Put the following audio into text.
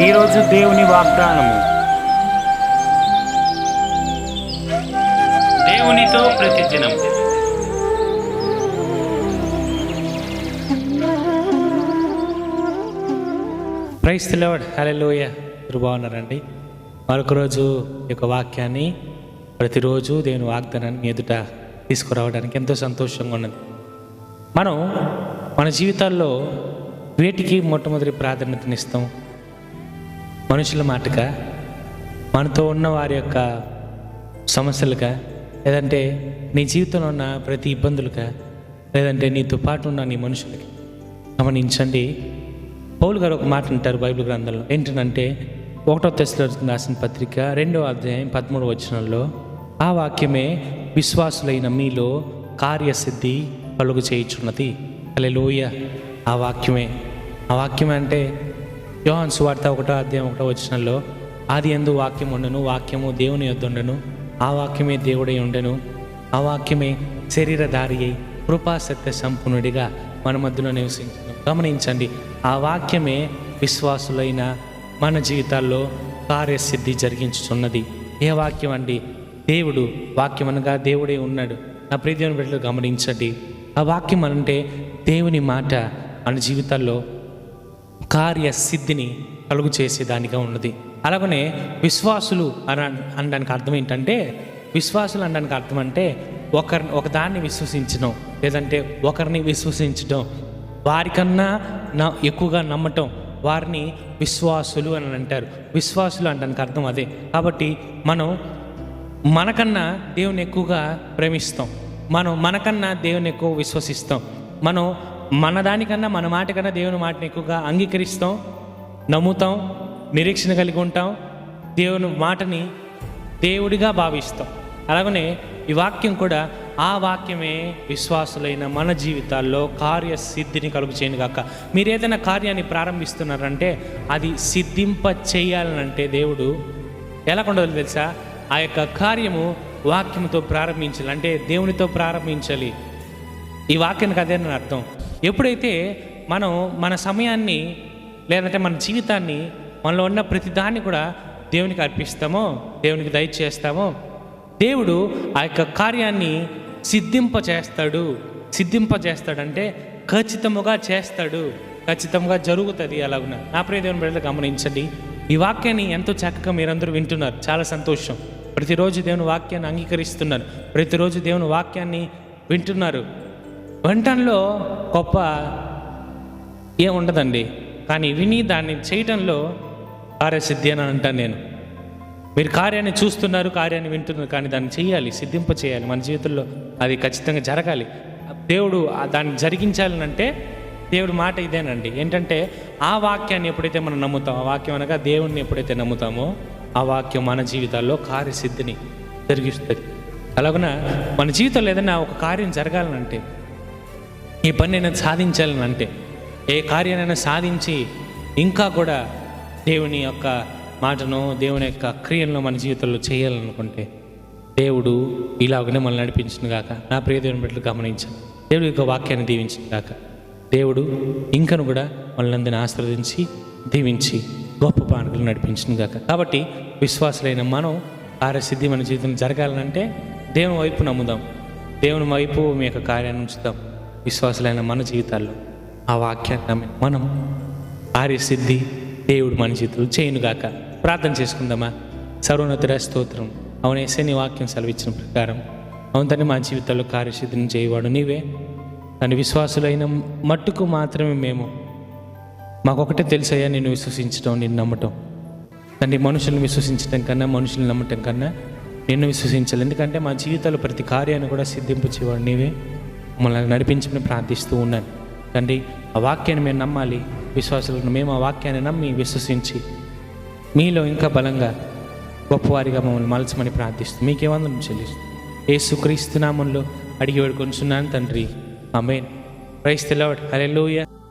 ఈరోజు దేవుని వాగ్దానము. దేవునితో ప్రతిదినం. ప్రైస్ లార్డ్ హల్లెలూయా మీరు బాగున్నారండి మరొక రోజు ఈ యొక్క వాక్యాన్ని ప్రతిరోజు దేవుని వాగ్దానాన్ని మీ ఎదుట తీసుకురావడానికి ఎంతో సంతోషంగా ఉన్నది. మనం మన జీవితాల్లో వేటికి మొట్టమొదటి ప్రాధాన్యతనిస్తాం? మనుషుల మాటగా మనతో ఉన్న వారి యొక్క సమస్యలుగా లేదంటే నీ జీవితంలో ఉన్న ప్రతి ఇబ్బందులుగా లేదంటే నీతో పాటు ఉన్న నీ మనుషులకి? గమనించండి. పౌలు గారు ఒక మాట అంటారు బైబిల్ గ్రంథంలో. ఏంటంటే ఒకటో తెశలో రాసిన పత్రిక రెండో అధ్యాయం పదమూడు వచనంలో ఆ వాక్యమే విశ్వాసులైన మీలో కార్యసిద్ధి కలుగు చేయుచున్నది. లోయ ఆ వాక్యమే. ఆ వాక్యం అంటే యోహాన్ సువార్త ఒకటో అధ్యాయం ఒకటో వచనంలో ఆది ఎందు వాక్యం ఉండను వాక్యము దేవుని యొద్ద ఉండను ఆ వాక్యమే దేవుడై ఉండెను ఆ వాక్యమే శరీరధారి అయి కృపాసత్య సంపూర్ణుడిగా మన మధ్యలో నివసించను. గమనించండి ఆ వాక్యమే విశ్వాసులైన మన జీవితాల్లో కార్యసిద్ధి జరిగించుచున్నది. ఏ వాక్యం అండి? దేవుడు వాక్యం అనగా దేవుడే ఉన్నాడు. నా ప్రియదేవుని బిడ్డలు గమనించండి ఆ వాక్యం అంటే దేవుని మాట మన జీవితాల్లో కార్యసిద్ధిని కలుగు చేసేదానిగా ఉన్నది. అలాగనే విశ్వాసులు అన అనడానికి అర్థం ఏంటంటే విశ్వాసులు అనడానికి అర్థం అంటే ఒకరి ఒకదాన్ని విశ్వసించడం లేదంటే ఒకరిని విశ్వసించడం. వారికన్నా నా ఎక్కువగా నమ్మటం వారిని విశ్వాసులు అని అంటారు. విశ్వాసులు అనడానికి అర్థం అదే. కాబట్టి మనం మనకన్నా దేవుని ఎక్కువగా ప్రేమిస్తాం. మనం మనకన్నా దేవుని ఎక్కువ విశ్వసిస్తాం. మనం మన దానికన్నా మన మాట కన్నా దేవుని మాటని ఎక్కువగా అంగీకరిస్తాం నమ్ముతాం నిరీక్షణ కలిగి ఉంటాం దేవుని మాటని దేవుడిగా భావిస్తాం. అలాగనే ఈ వాక్యం కూడా ఆ వాక్యమే విశ్వాసులైన మన జీవితాల్లో కార్యసిద్ధిని కలుగు చేయను కాక మీరు ఏదైనా కార్యాన్ని ప్రారంభిస్తున్నారంటే అది సిద్ధింప చేయాలనంటే దేవుడు ఎలా ఉండదు తెలుసా? ఆ యొక్క కార్యము వాక్యంతో ప్రారంభించాలి అంటే దేవునితో ప్రారంభించాలి. ఈ వాక్యానికి అదే అని అర్థం. ఎప్పుడైతే మనం మన సమయాన్ని లేదంటే మన జీవితాన్ని మనలో ఉన్న ప్రతి దాన్ని కూడా దేవునికి అర్పిస్తామో దేవునికి దయచేస్తామో దేవుడు ఆ యొక్క కార్యాన్ని సిద్ధింప చేస్తాడు సిద్ధింప చేస్తాడంటే ఖచ్చితముగా చేస్తాడు. ఖచ్చితంగా జరుగుతుంది అలాగున. నా ప్రియదేవుని బిడ్డలు గమనించండి. ఈ వాక్యాన్ని ఎంతో చక్కగా మీరందరూ వింటున్నారు. చాలా సంతోషం. ప్రతిరోజు దేవుని వాక్యాన్ని అంగీకరిస్తున్నారు. ప్రతిరోజు దేవుని వాక్యాన్ని వింటున్నారు. వినటంలో గొప్ప ఏం ఉండదండి. కానీ విని దాన్ని చేయటంలో కార్యసిద్ధి అని అంటాను నేను. మీరు కార్యాన్ని చూస్తున్నారు కార్యాన్ని వింటున్నారు కానీ దాన్ని చేయాలి సిద్ధింప చేయాలి. మన జీవితంలో అది ఖచ్చితంగా జరగాలి. దేవుడు దాన్ని జరిగించాలనంటే దేవుడు మాట ఇదేనండి. ఏంటంటే ఆ వాక్యాన్ని ఎప్పుడైతే మనం నమ్ముతామో ఆ వాక్యం అనగా దేవుణ్ణి ఎప్పుడైతే నమ్ముతామో ఆ వాక్యం మన జీవితాల్లో కార్యసిద్ధిని జరిగిస్తుంది. అలాగున మన జీవితంలో ఏదైనా ఒక కార్యం జరగాలనంటే ఈ పని నేను సాధించాలని అంటే ఏ కార్యాన్ని సాధించి ఇంకా కూడా దేవుని యొక్క మాటను దేవుని యొక్క క్రియలను మన జీవితంలో చేయాలనుకుంటే దేవుడు ఇలాగనే మనల్ని నడిపించిన గాక. నా ప్రియ దేవుని బిడ్డలు గమనించాను దేవుడి యొక్క వాక్యాన్ని దీవించిన గాక. దేవుడు ఇంకను కూడా మనల్ని అందరిని ఆశ్రవదించి దీవించి గొప్ప పానుకలు నడిపించిన గాక. కాబట్టి విశ్వాసులైన మనం కార్యసిద్ధి మన జీవితం జరగాలనంటే దేవుని వైపు నమ్ముదాం. దేవుని వైపు మీ యొక్క కార్యాన్ని ఉంచుదాం. విశ్వాసులైన మన జీవితాల్లో ఆ వాక్యాన్ని నమ్మి మనం ఆర్యసిద్ధి దేవుడు మన జీవితంలో చేయనుగాక. ప్రార్థన చేసుకుందామా? సర్వోన్నతుడ స్తోత్రం. అవునేసే నీ వాక్యం సెలవిచ్చిన ప్రకారం అవును మా జీవితాల్లో కార్యసిద్ధిని చేయవాడు నీవే. కానీ విశ్వాసులైన మట్టుకు మాత్రమే మేము. మాకొకటే తెలుసయ్యా నిన్ను విశ్వసించడం నిన్ను నమ్మటం. తండ్రి మనుషులను విశ్వసించడం కన్నా మనుషులను నమ్మటం కన్నా నిన్ను విశ్వసించాలి. ఎందుకంటే మా జీవితాల్లో ప్రతి కార్యాన్ని కూడా సిద్ధింపచేవాడు నీవే. మమ్మల్ని నడిపించమని ప్రార్థిస్తూ ఉన్నాను. తండ్రి ఆ వాక్యాన్ని మేము నమ్మాలి. విశ్వాసులను మేము ఆ వాక్యాన్ని నమ్మి విశ్వసించి మీలో ఇంకా బలంగా గొప్పవారిగా మమ్మల్ని మలచమని ప్రార్థిస్తూ మీకేమందరం చెల్లిస్తూ ఏ నామంలో అడిగి వేడుకొంచున్నాను తండ్రి. ఆమెన్. క్రైస్తలవాడు తెలవడ్